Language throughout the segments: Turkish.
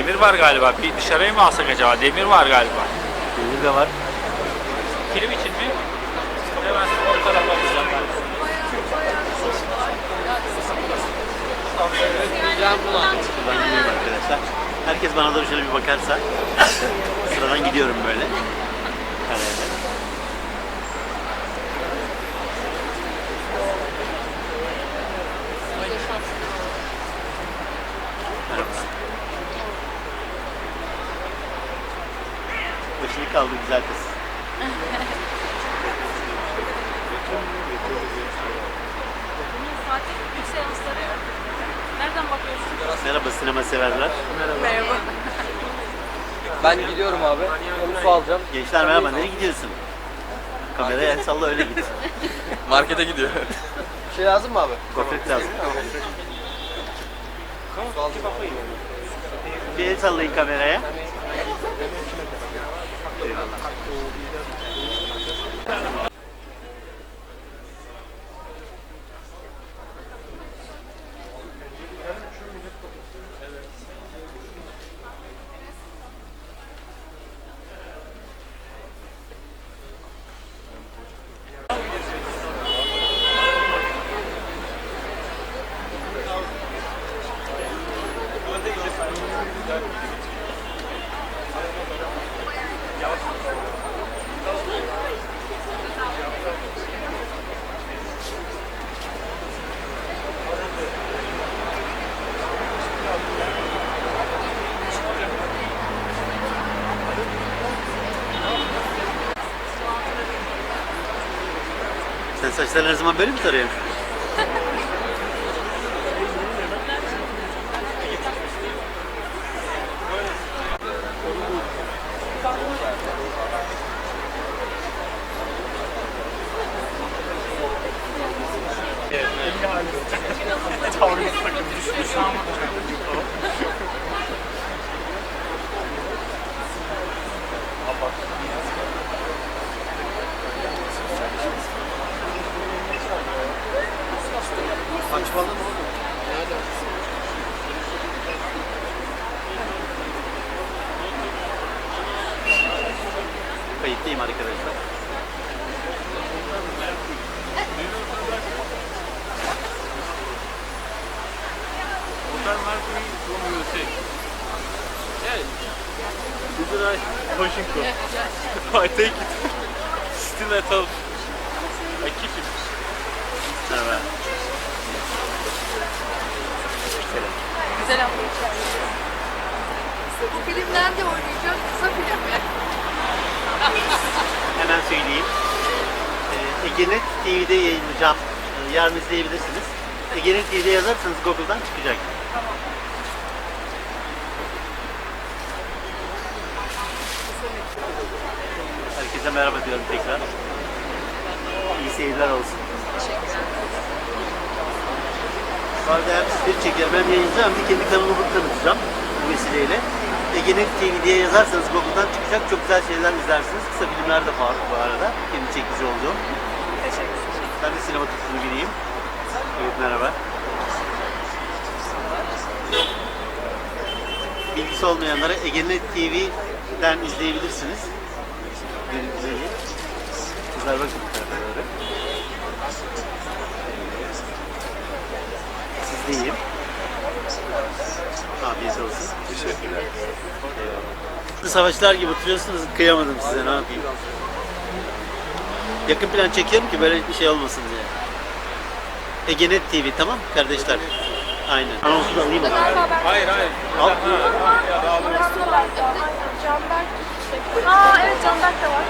Demir var galiba. Bir dışarıya mı alsak acaba? Demir var galiba. Demir de var. Kilim için mi? Hemen o tarafa bakacağım ben. Gidiyorum arkadaşlar. Herkes bana doğru şöyle bir bakarsa sıradan gidiyorum böyle. Karayla. Kaldı güzel kız. Fatih nereden bakıyorsun? Merhaba sinema severler. Merhaba. Ben gidiyorum abi. Onu su alacağım. Gençler merhaba nereye gidiyorsun? Kameraya el salla öyle git. Markete gidiyor. Bir şey lazım mı abi? Gofret lazım. Su alacağım. Bir el sallayın kameraya. いいですね。Sen saçlarını her zaman böyle mi tarıyorsun? Kayıttayım arkadaşlar. Hotel Mercury from USA. Yeah. This is a Washington. I take it. Still at home. I keep it. Merhaba. Güzel ama. Bu film nerede oynayacak? Kısa film mi? Hemen söyleyeyim. Ee, Egenet TV'de yayınlayacağım. Ee, Yarın izleyebilirsiniz. Egenet TV'de yazarsanız Google'dan çıkacak. Herkese merhaba diyorum tekrar. İyi seyirler olsun. Bu arada hem sizleri çekerim hem yayınlayacağım hem de kendi kanalımı tanıtacağım bu vesileyle. Egenet TV diye yazarsanız Google'dan çıkacak çok güzel şeyler izlersiniz. Kısa filmler de var bu arada. Kendi çekici olduğum. Ben de sinema tutkunu biriyim. Evet merhaba. Bilgisi olmayanlara Egenet TV'den izleyebilirsiniz. Görüntüleri. Kızlar bakın bu tarafa doğru. Siz de iyiyim. Afiyet olsun. Teşekkürler. Savaşlar gibi oturuyorsunuz, kıyamadım size, ne yapayım. Yakın plan çekiyorum ki böyle bir şey olmasın diye. Egenet TV tamam mı kardeşler? Aynen. Anonsu da alayım mı? Hayır hayır. Al. Canberk. Aa evet Canberk de var.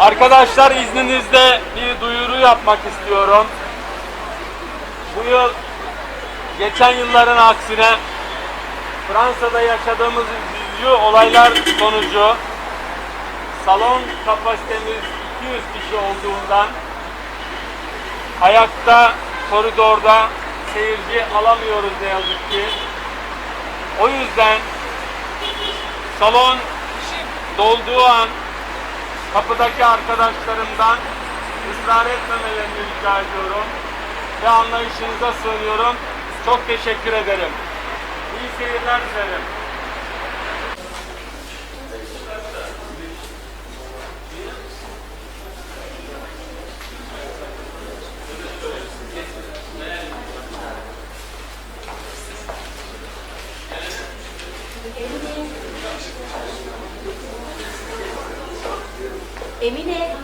Arkadaşlar izninizle bir duyuru yapmak istiyorum. Bu yıl geçen yılların aksine Fransa'da yaşadığımız üzücü olaylar sonucu salon kapasitemiz 200 kişi olduğundan ayakta koridorda seyirci alamıyoruz ne yazık ki. O yüzden salon dolduğu an kapıdaki arkadaşlarımdan ısrar etmemelerini rica ediyorum. Ve anlayışınıza sığınıyorum. Çok teşekkür ederim. İyi seyirler dilerim. Emine. Emine.